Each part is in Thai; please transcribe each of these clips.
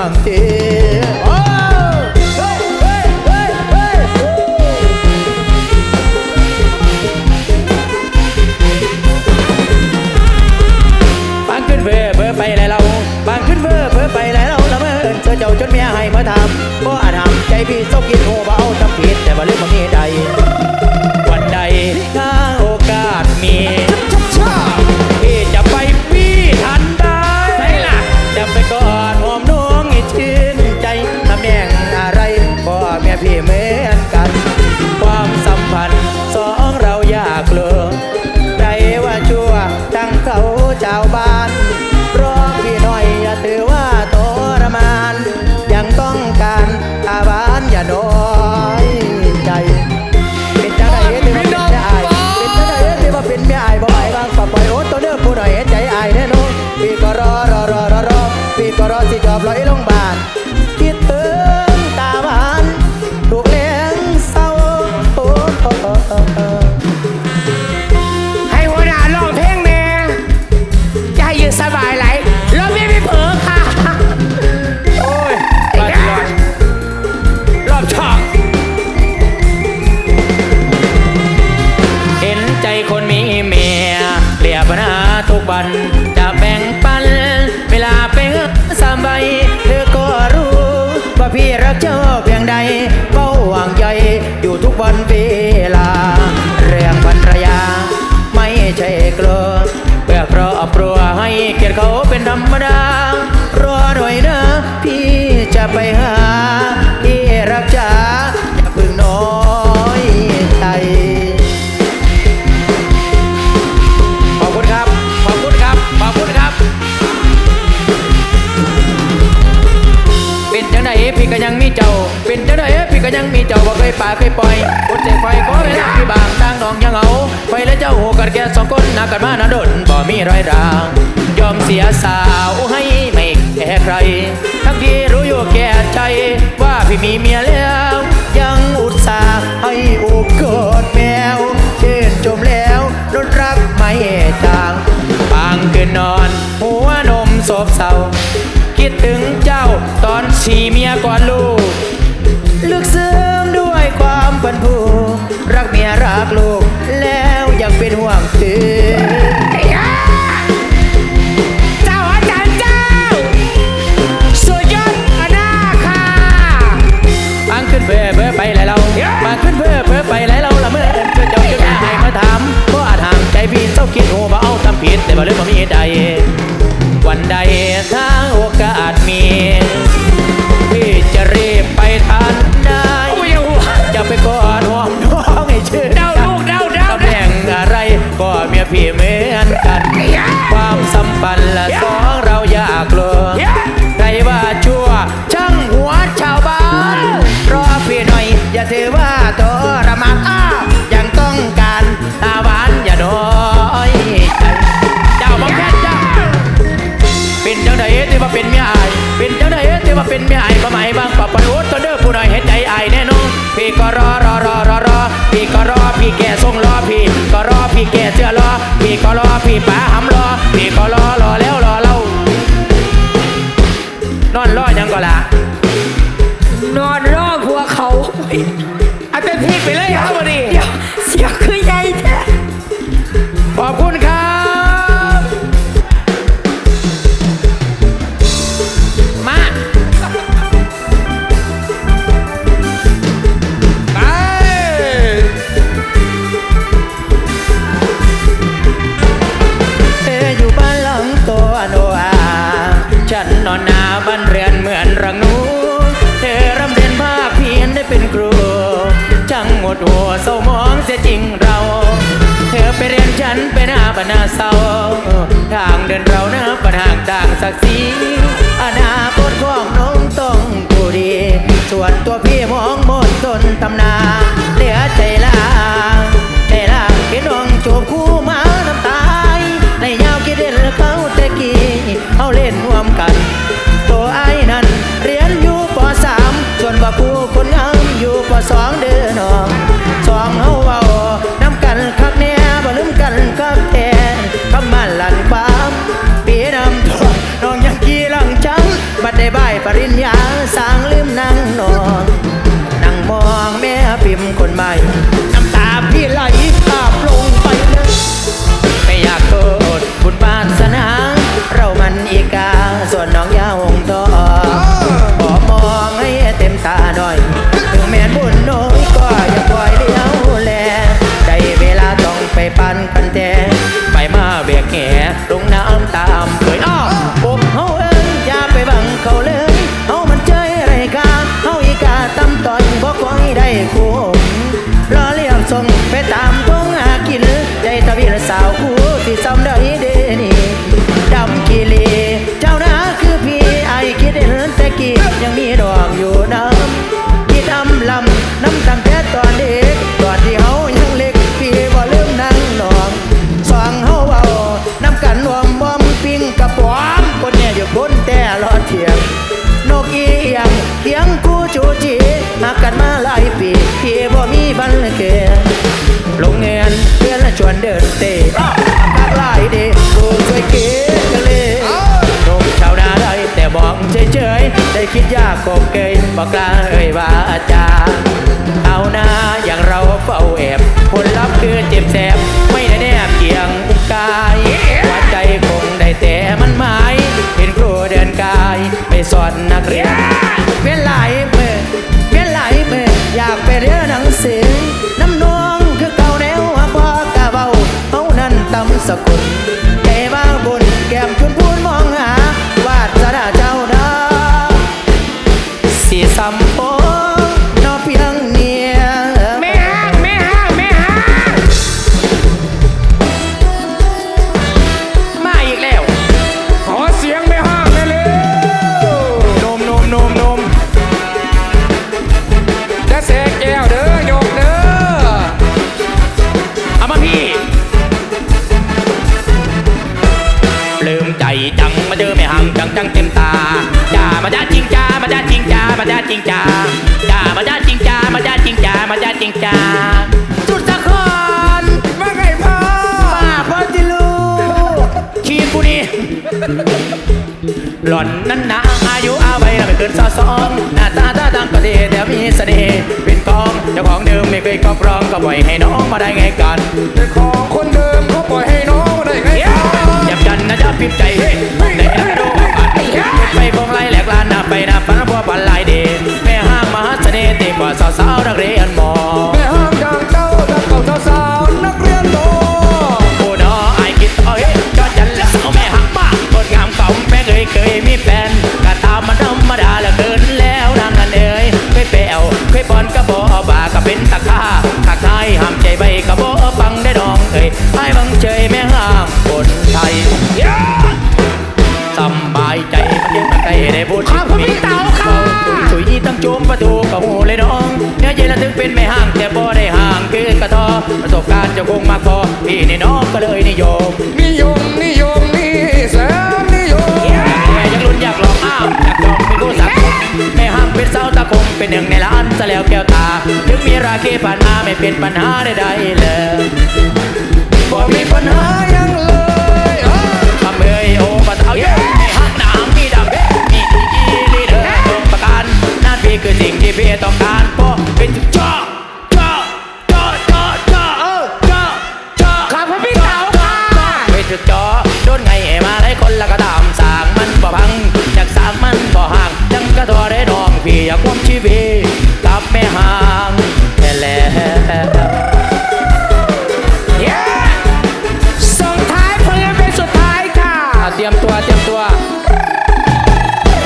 ยังเป็นห่วงเฮ้ยเฮ้ยเฮ้ยเฮ้ยบางขึ้นเวอเบอไปแล้วเราบางขึ้นเวอเบอไปแล้วเราละเมินเจอเจ้าจนเมียให้มาทำก็อาจทำใจพี่เศร้ากินโหเบาทำผิดแต่ว่าเรื่องมันมีใดวันใดถ้าโอกาสมี เป็นธรรมดา มีเจ้าบ่เคยป่าเคยปล่อยอดใจคอยขอเวลาพี่บางต่างน้องยังเอาไปและเจ้าหูกันแค่สองคนนักกันมานะดนบ่มีรอยราง ยอมเสียสาวให้ไม่แค่ใคร ทั้งที่รู้อยู่แก่ใจ ว่าพี่มีเมียแล้ว ยังอุตส่าห์ให้โอกาสแมวชื่นชมแล้วรถรักไม่จางบางคืนนอน หัวนมโศบเศร้าคิดถึงเจ้าตอนสีเมียก่อนลูก วนผู้รักเมียรักลูก แล้วยังเป็นห่วงถึงเจ้าอาจารย์เจ้าสุดยอดอนาค่ะบางขึ้นเพื่อเพื่อไปแล้วเราบางขึ้นเพื่อเพื่อไปแล้วเราละเมื่อเอิ้นเพื่อเจ้าจุดมาให้มาถามก็อาจห่างใจพี่เศร้าคิดหัวว่าเอาทำผิดแต่ว่าเรื่องบ่มีใด วันใดถ้าโอกาสมี เป็นเมียอายมาหมายบางปะปะโอดตัวเด้อผู้น้อยเห็นใจอายแน่นอนพี่ก็รอรอรอรอรอพี่ก็รอพี่แก่ทรงรอพี่ก็รอพี่แก่เสื้อรอพี่ก็รอพี่ป๋าหำรอพี่ก็รอรอแล้วรอเล่านอนรอยังก็ล่ะนอนรอผัวเขาเอาเต็มที่ไปเลยครับ ศักดิ์ศรีอนาคตของน้องต้องกูดีส่วนตัวพี่มองมนตนตำนาเหลือใจลาใจลางเห็นน้องจบคู่มาน้ำตายในยาวกี่เดือนเขาต่กี้เขาเล่นร่วมกัน ตัวไอ้นั่นเรียนอยู่ปสามส่วนว่าผู้คนงามอยู่ปสองเดือนน้องสองเฮา กกันมาหลายปีที่บ่มีบันเกลงเงินเพื่อนชวนเดินเตะอากหลายเดกูช่วยเก๋กันเลยนมชาวนาได้แต่บอกเฉยๆได้คิดยากกบเกยบอกกล้าเอ่ยว่าจารย์เอาหน้าอย่างเราเฝ้าแอบผลลัพธ์คือเจ็บแสบไม่ได้แนบเกียงกายหัวใจคงได้แต่มันหมาย เห็นครูเดินกายไปสอนนักเรียนเป็น สกุลใจบ้าบุญแก้มคุณพูนมองหาวาสนาเจ้าดาสีซ้ำ ปล่อยให้น้องมาได้ไงกันแต่ของคนเดิมเขาปล่อยให้น้องได้ไงยับยันนะจะพิมพ์ใจ ประสบการณ์จะคงมากพอพี่นี่น้องก็เลยนิยมนิยมนิยมนี่แสนนิยมแต่ยังลุ้นอยากลองอ้าวอยากลองเป็นคู่สักคนไม่ห่างเป็นเสาตะคงเป็นหนึ่งในล้านซะแล้วแก้วตา ถึงมีราคีผ่านมาไม่เป็นปัญหาใดๆเลยบ่มีปัญหาหายังเลยเอ้ยทำเอ้ยโอ้ปัดเอาเยอะไม่หักหนามมีดำเอ๊ะมีดีกีลีเดอร์ตรงประการนั่นพี่คือสิ่งที่พี่ต้องการ อยากความชีวิตกับแม่ห่างแค่แล้วเย้ส่งท้ายเพลงเป็นสุดท้ายค่ะอะเตรียมตัวเตรียมตัว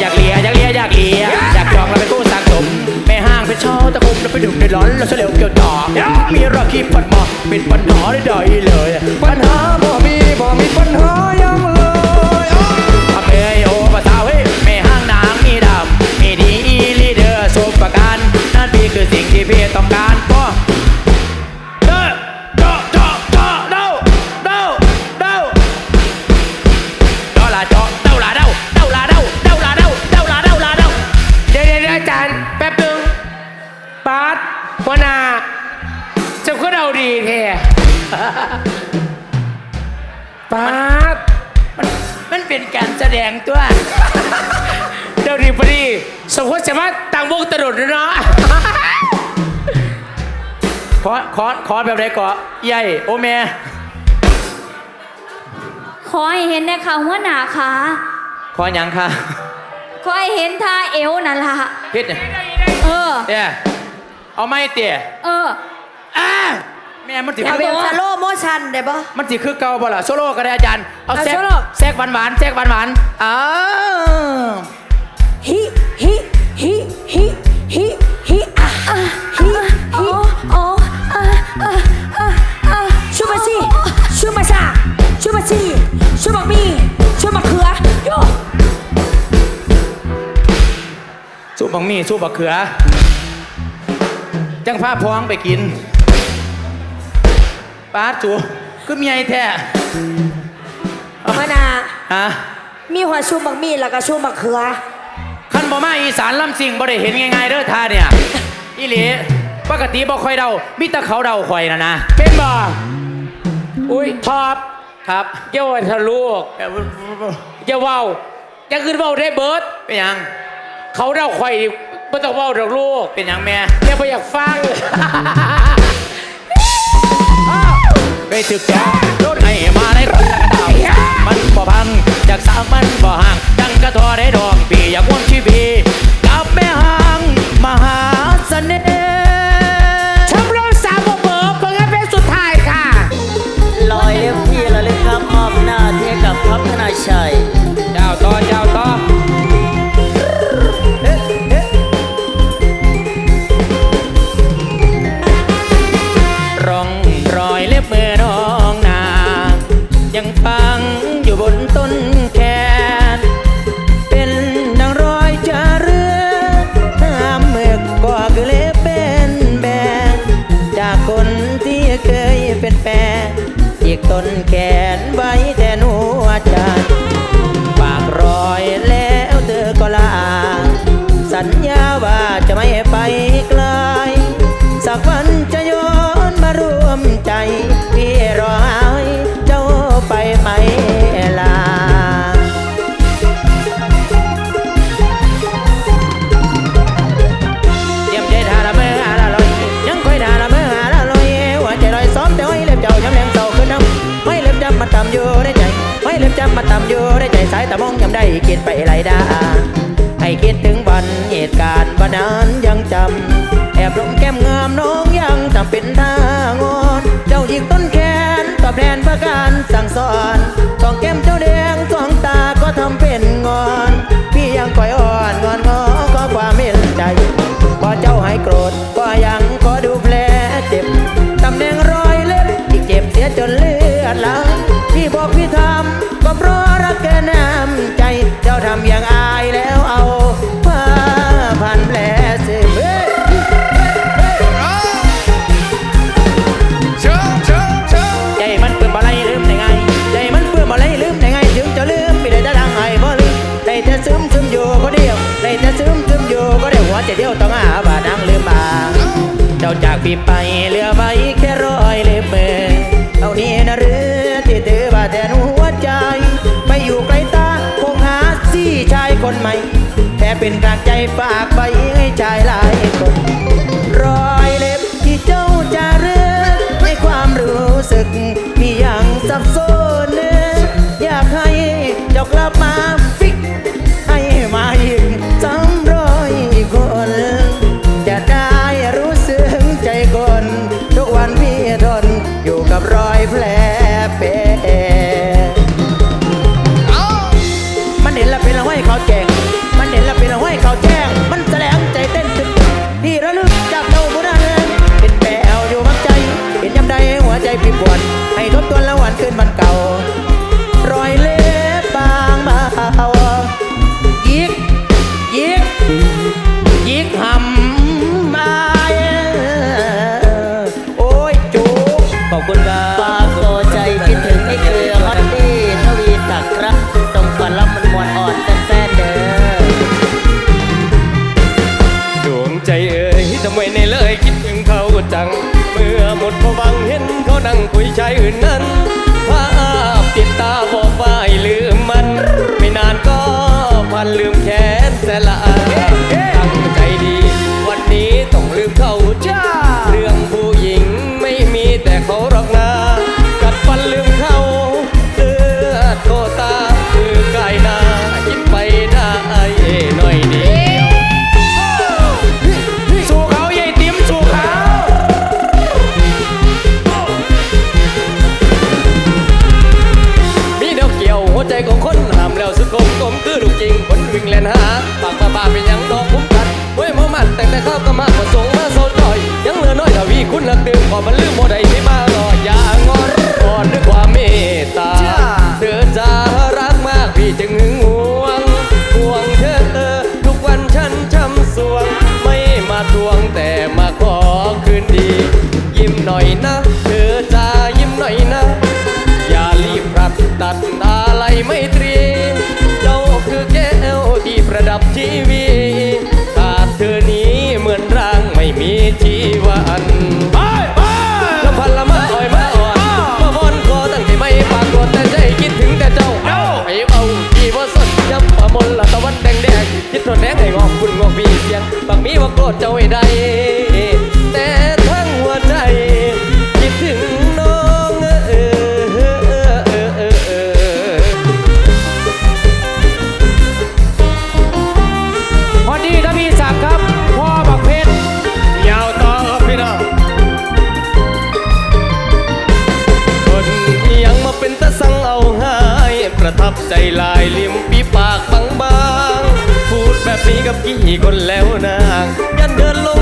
อยากเลียอยากเลียอยากเลียอยากจองเราเป็นคู่สะสมแม่ห้างเป็นเช่าตะคุมแล้วไปดื่มในร้อนแล้วเฉลียวเกี่ยวต่อมีราคีปัดมาเป็นปัญหาได้ๆเลยปัญหา ดงตัว เดาดีพอดีสมควรจะมาต่างวงตลอดเลยเนาะขอขอขอแบบไหนก่อใหญ่โอแม่ขอให้เห็นนะค่ะหัวหน้าค่ะขอหยังค่ะขอให้เห็นท่าเอวนั่นล่ะพิษเนี่ยเออเตี้ยเอาไม่เตี้ยเออ อ่าแม่มันสิเอาคือแบบสโลโมชันได้ปะมันสิคือเก่าบ่ล่ะโซโล่ก็ได้อาจารย์เอาเอาแซกโซโล่ แซกหวานหวานๆแซกหวานหวานๆอ้าวฮิฮิฮิฮิฮิฮิอะอะฮิฮิโอ้อะอะอะอะชูมาซีชูมาซาชูมาซีชูมามีชูมาเขือโยสู้บังมีสู้บักเขือจังพาพองไปกิน ปาดจูคือเมียไอ้แท้มานาฮะมีหัวชูมักมีแล้วก็ชูมักเขือคันบ่มาอีสานลำสิ่งบ่ได้เห็นง่ายๆเด้อท่าเนี่ยอีหลีปกติบ่ค่อยเดามีแต่เขาเดาข่อยนะนะเป็นบ่อุ้ยท็อปครับเจ้าวันทะลูกเอ่ออย่าเว้าอย่าขึ้นเว้าได้เบิร์ดเป็นหยังเขาเดาข่อยดิไม่ต้องเว้าดอกลูกเป็นหยังแม่แค่ไม่อยากฟัง ไปถึกจอรถให้มาในคนละกระดามันบ่พังจากสามมันบ่ห่าง องจำได้กินไปไรดาให้คิดถึงวันเหตุการณ์วันนั้นยังจำ แอบลงแก้มงามน้องยังจำเป็นท่างอน เจ้าหยิกต้นแขนตอบแทนประการสั่งสอน ไปเหลือไว้แค่รอยเล็บมือเอานี้นะหรือที่ถือว่าแทนหัวใจ ไปอยู่ไกลตาคงหาซี่ชายคนใหม่ แต่เป็นกลางใจฝากไป กดพวังเห็นเขานั่งคุยชายอื่นนั้นภาพติดตาบอกว่าลืมมัน ไม่นานก็พันลืม วันไปไปลำพันละมอ่อยมาอ่อนมาฮอนคอตั้งแต่ไม่ปากฏแต่ใจคิดถึงแต่เจ้าไอ้เบอว่าสดยับประลละตะวันแดงแดงคิดทนแดงให้งอกคุณงอกมีเสียงบางมีว่าโกรธเจ้าไอ้ใด ลายลิมปีปากบางๆพูดแบบนี้กับกี่คนแล้วนางยันเดินลง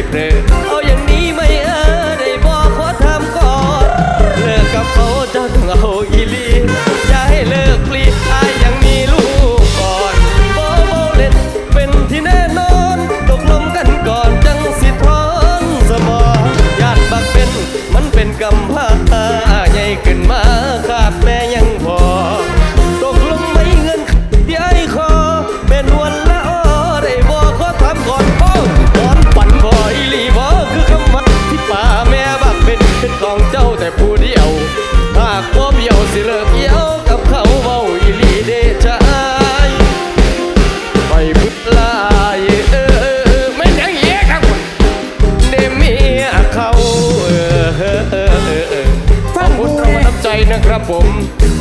April. ผม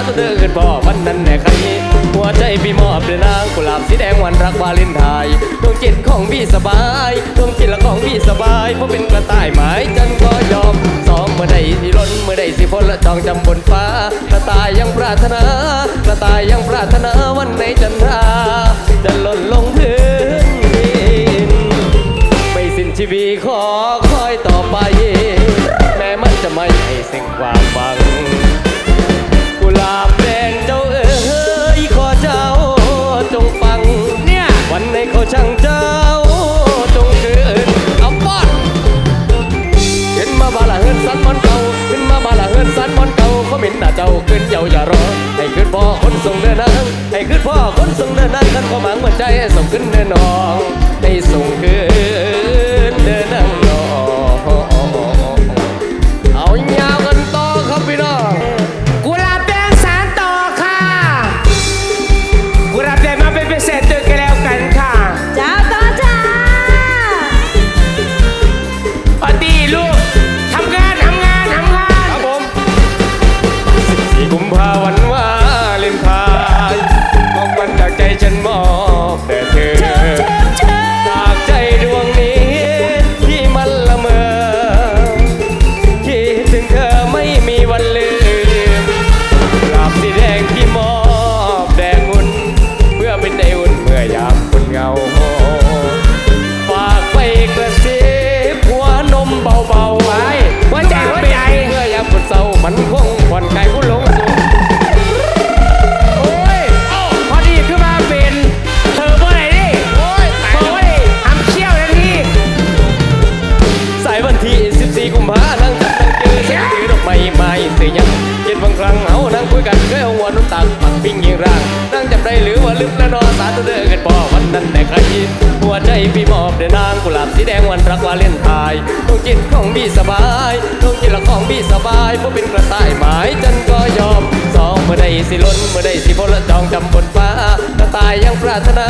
สาตัวเด้อขึ้นพ่อวันนั้นแน่ใครหัวใจพี่มอบด้วยนางกุหลาบสีแดงวันรักวาเลนไทน์ดวงจิตของพี่สบายดวงจิตละของพี่สบายเพราะเป็นกระต่ายหมายจันก็ยอมซ้อมเมื่อใดสิล้นเมื่อใดสิพ้นละจองจำบนฟ้ากระต่ายยังปรารถนากระต่ายยังปรารถนาวันไหนจันทราจะหล่นลงพื้นดินไม่สิ้นชีวิตขอคอยต่อไป แม้มันจะไม่ให้สิ่งความ นมาบาละเฮินสันมอนเก่าเขาเหม็นหน้าเจ้าขึ้นเจ้าอย่ารอ ให้ขึ้นพ่อคนส่งเดินนางให้ขึ้นพ่อคนส่งเดินนางท่านก็หมังหัวใจส่งขึ้นเดินนอง พี่มอบเดินนางกุหลาบสีแดงวันรักวาเลนไทน์ดวงจิตของพี่สบายดวงจิตละของพี่สบายเพราะเป็นกระต่ายหมายจันก็ยอมสองเมื่อใดสิล้นเมื่อใดสิพ้นละจองจำบนฟ้ากระต่ายยังปรารถนา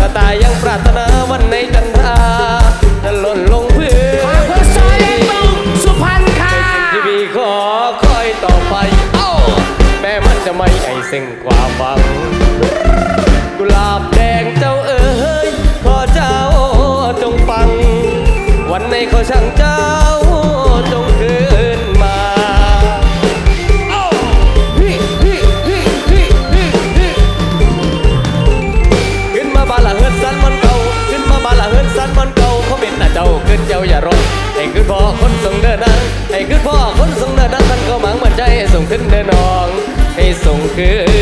กระต่ายยังปรารถนาวันในจันทราจะหล่นลงพื้นขอเพื่อซอยเล็กบึงสุพรรณค่ะที่พี่ขอคอยต่อไป เอ้าแม้มันจะไม่ให้สิ่งความหวัง ใ